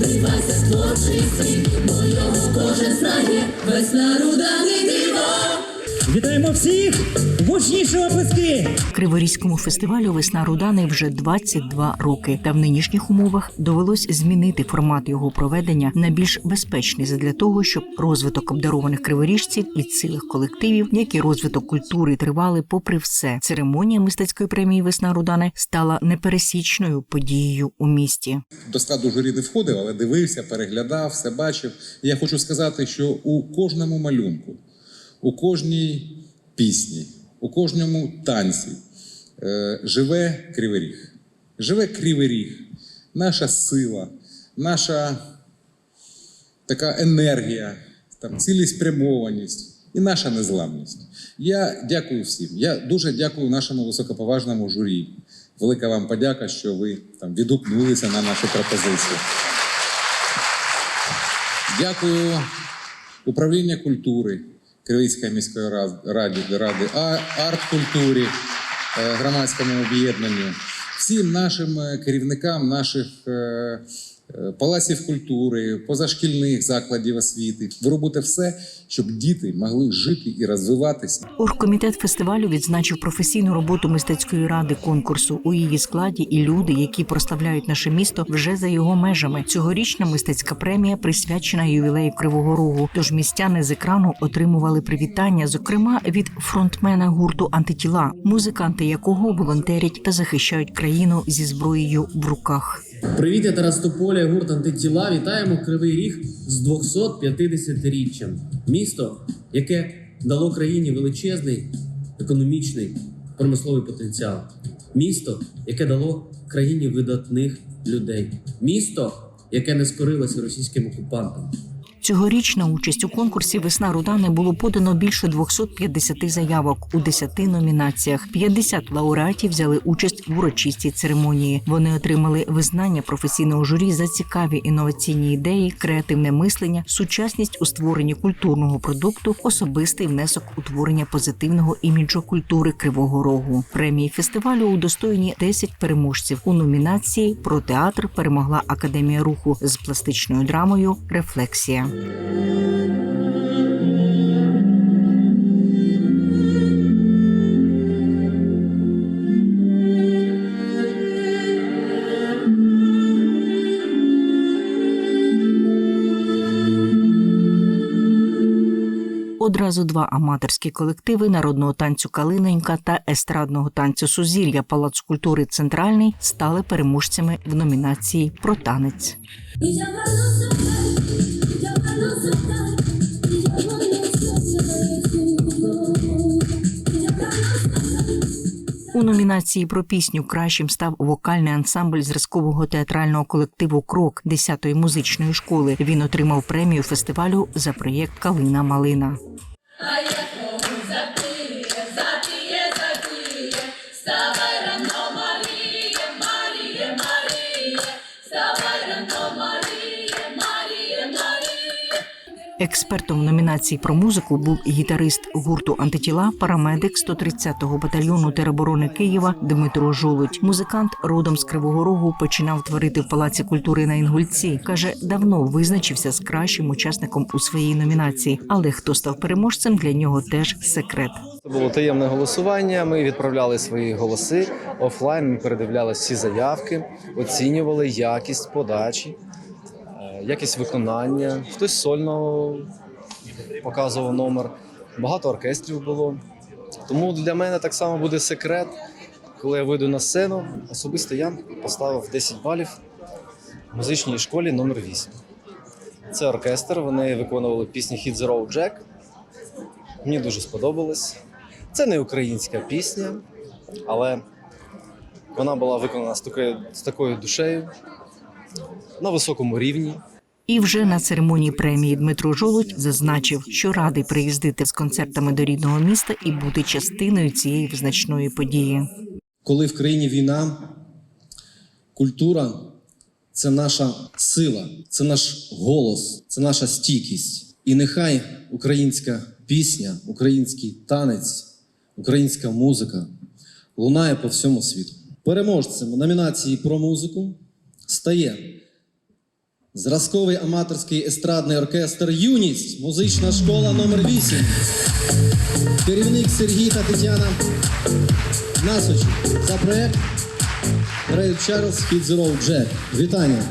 Вривайся в творчий світ, бо його кожен знає, весна руда не диво. Вітаємо всіх! Гучніші оплески! Криворізькому фестивалю Весна Рудани вже 22 роки. Та в нинішніх умовах довелось змінити формат його проведення на більш безпечний задля того, щоб розвиток обдарованих криворіжців і цілих колективів, як і розвиток культури тривали попри все. Церемонія мистецької премії Весна Рудани стала непересічною подією у місті. до складу журі не входив, але дивився, переглядав, все бачив. Я хочу сказати, що у кожному малюнку, у кожній пісні, у кожному танці е, живе кривий ріг. Живе кривий ріг, наша сила, наша така енергія, там, цілеспрямованість і наша незламність. Я дякую всім. Я дуже дякую нашому високоповажному журі. Велика вам подяка, що ви там відгукнулися на нашу пропозицію. Дякую управління культури Кривицької міської ради, ради арт-культурі, е, громадському об'єднанню, всім нашим е, керівникам наших е, палаців культури, позашкільних закладів освіти. Ви робите все, щоб діти могли жити і розвиватися. Оргкомітет фестивалю відзначив професійну роботу мистецької ради конкурсу у її складі і люди, які прославляють наше місто вже за його межами. Цьогорічна мистецька премія присвячена ювілею Кривого Рогу. Тож містяни з екрану отримували привітання, зокрема від фронтмена гурту антитіла, музиканти якого волонтерять та захищають країну зі зброєю в руках. Привіт, я Тарас Тополя, гурт антитіла. Вітаємо Кривий Ріг з 250-річчям. Місто, яке дало країні величезний економічний промисловий потенціал. Місто, яке дало країні видатних людей. Місто, яке не скорилося російським окупантам. Цьогоріч на участь у конкурсі Весна Рудани було подано більше 250 заявок у 10 номінаціях. 50 лауреатів взяли участь в урочистій церемонії. Вони отримали визнання професійного журі за цікаві інноваційні ідеї, креативне мислення, сучасність у створенні культурного продукту, особистий внесок у творення позитивного іміджу культури Кривого Рогу. Премії фестивалю удостоєні 10 переможців. У номінації про театр перемогла Академія руху з пластичною драмою Рефлексія. Одразу два аматорські колективи народного танцю Калиненька та естрадного танцю Сузір'я Палац культури Центральний стали переможцями в номінації про танець. У номінації про пісню кращим став вокальний ансамбль зразкового театрального колективу Крок 10-ї музичної школи. Він отримав премію фестивалю за проєкт Калина Малина. Експертом номінації про музику був гітарист гурту антитіла, парамедик 130-го батальйону тероборони Києва Дмитро Жолудь. Музикант родом з Кривого Рогу починав творити в палаці культури на Інгульці. каже, давно визначився з кращим учасником у своїй номінації, але хто став переможцем для нього теж секрет. Це було таємне голосування. Ми відправляли свої голоси офлайн. Ми передивляли всі заявки, оцінювали якість подачі, якість виконання. Хтось сольно показував номер. Багато оркестрів було. Тому для мене так само буде секрет. Коли я вийду на сцену, особисто я поставив 10 балів в музичній школі номер 8. Це оркестр. Вони виконували пісні Hit the Road Jack. Мені дуже сподобалось. Це не українська пісня, але вона була виконана з такою, з такою душею на високому рівні. І вже на церемонії премії Дмитро Жолудь зазначив, що радий приїздити з концертами до рідного міста і бути частиною цієї визначної події. коли в країні війна, культура це наша сила, це наш голос, це наша стійкість. І нехай українська пісня, український танець, українська музика лунає по всьому світу. Переможцем номінації про музику стає Зразковий аматорський естрадний оркестр Юність, музична школа номер 8 Керівник Сергій та Тетяна Насочі. За проект Рей Чарльз Hit Джек. Вітання!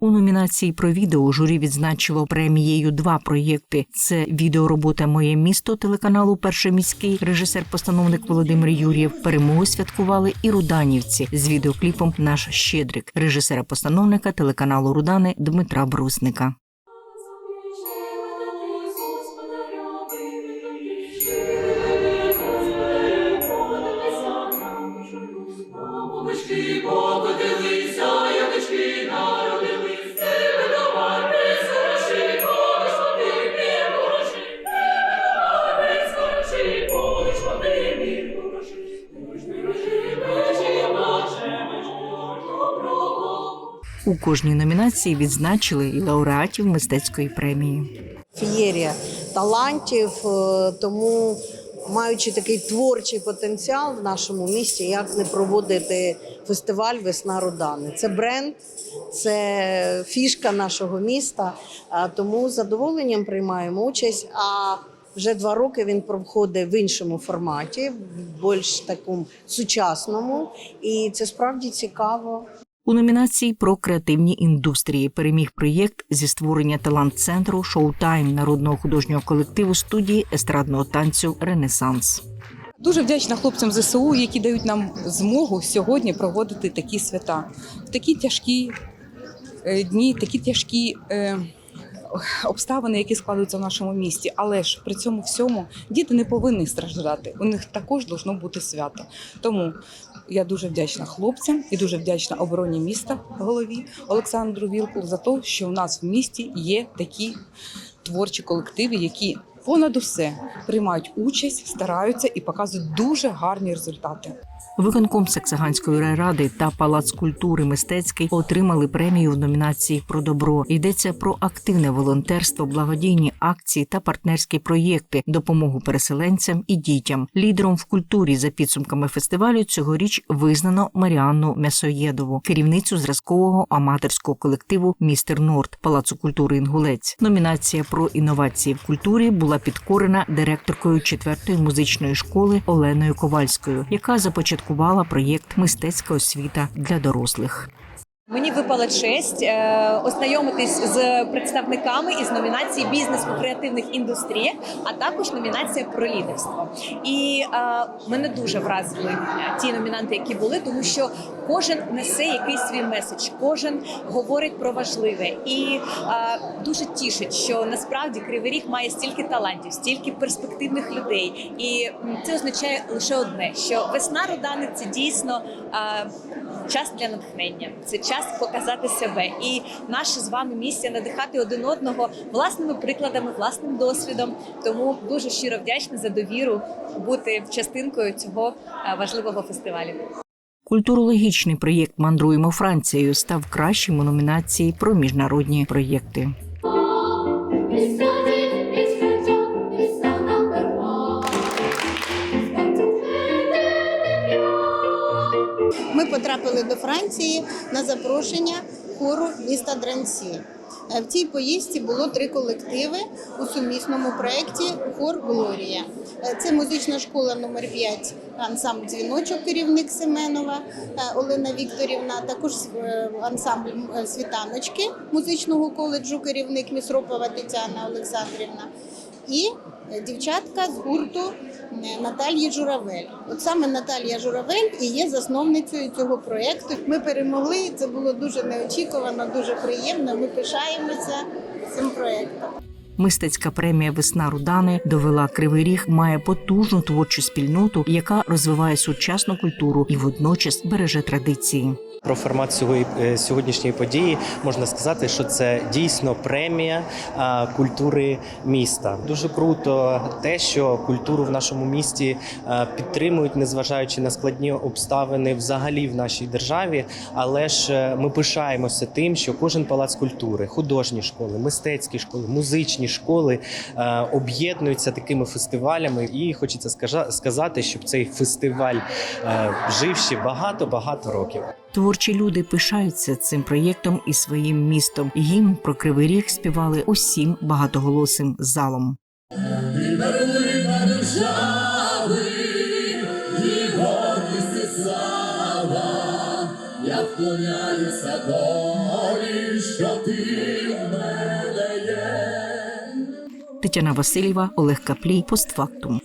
У номінації про відео журі відзначило премією два проєкти: це відеоробота Моє місто телеканалу Перший міський режисер-постановник Володимир Юрєв. Перемогу святкували і руданівці з відеокліпом Наш Щедрик режисера-постановника телеканалу Рудани Дмитра Брусника. У кожній номінації відзначили і лауреатів мистецької премії. фієрія талантів, е, тому маючи такий творчий потенціал в нашому місті, як не проводити фестиваль Весна Рудани. Це бренд, це фішка нашого міста. Тому з задоволенням приймаємо участь. А вже два роки він проходить в іншому форматі, більш такому сучасному, і це справді цікаво. У номінації про креативні індустрії переміг проєкт зі створення талант-центру Шоутайм народного художнього колективу студії естрадного танцю Ренесанс. Дуже вдячна хлопцям ЗСУ, які дають нам змогу сьогодні проводити такі свята. В такі тяжкі е, дні, такі тяжкі е, обставини, які складуються в нашому місті. Але ж при цьому всьому діти не повинні страждати. У них також должно бути свято. Тому я дуже вдячна хлопцям і дуже вдячна обороні міста голові Олександру Вілку за те, що у нас в місті є такі творчі колективи, які понад усе приймають участь, стараються і показують дуже гарні результати. Виконком Саксаганської райради та Палац культури мистецький отримали премію в номінації про добро. Йдеться про активне волонтерство, благодійні акції та партнерські проєкти, допомогу переселенцям і дітям. Лідером в культурі за підсумками фестивалю цьогоріч визнано Маріанну Мясоєдову, керівницю зразкового аматорського колективу Містер Норд Палацу культури Інгулець. Номінація про інновації в культурі була підкорена директоркою четвертої музичної школи Оленою Ковальською, яка започаткувала проєкт Мистецька освіта для дорослих. Мені випала честь е, ознайомитись з представниками із номінації Бізнес у креативних індустріях, а також номінація про лідерство. І е, мене дуже вразили е, ті номінанти, які були, тому що кожен несе якийсь свій меседж, кожен говорить про важливе. І е, дуже тішить, що насправді Кривий Ріг має стільки талантів, стільки перспективних людей. І це означає лише одне: що весна Рудани це дійсно. Е, час для натхнення, це час показати себе. І наша з вами місія надихати один одного власними прикладами, власним досвідом. Тому дуже щиро вдячна за довіру бути частинкою цього е, важливого фестивалю. Культурологічний проєкт Мандруємо Францією став кращим у номінації про міжнародні проєкти. Потрапили до Франції на запрошення хору міста Дрансі. Е, В цій поїздці було три колективи у сумісному проєкті Хор Глорія. Е, Це музична школа номер 5 ансамбль дзвіночок, керівник Семенова е, Олена Вікторівна. Також ансамбль світаночки музичного коледжу, керівник Місропова Тетяна Олександрівна. І дівчатка з гурту е, Наталії Журавель. От саме Наталія Журавель і є засновницею цього проєкту. Ми перемогли. Це було дуже неочікувано, дуже приємно. Ми пишаємося цим проєктом. Мистецька премія Весна Рудани довела Кривий Ріг має потужну творчу спільноту, яка розвиває сучасну культуру і водночас береже традиції. Про формат цього е, сьогоднішньої події можна сказати, що це дійсно премія культури міста. Дуже круто те, що культуру в нашому місті підтримують, незважаючи на складні обставини взагалі в нашій державі. Але ж е, ми пишаємося тим, що кожен палац культури, художні школи, мистецькі школи, музичні школи е, об'єднуються такими фестивалями. І хочеться сказати, щоб цей фестиваль е, жив ще багато багато років. Творчі люди пишаються цим проєктом і своїм містом. Гімн про кривий ріг співали усім багатоголосим залом. Тетяна Васильєва, Олег Каплій, постфактум.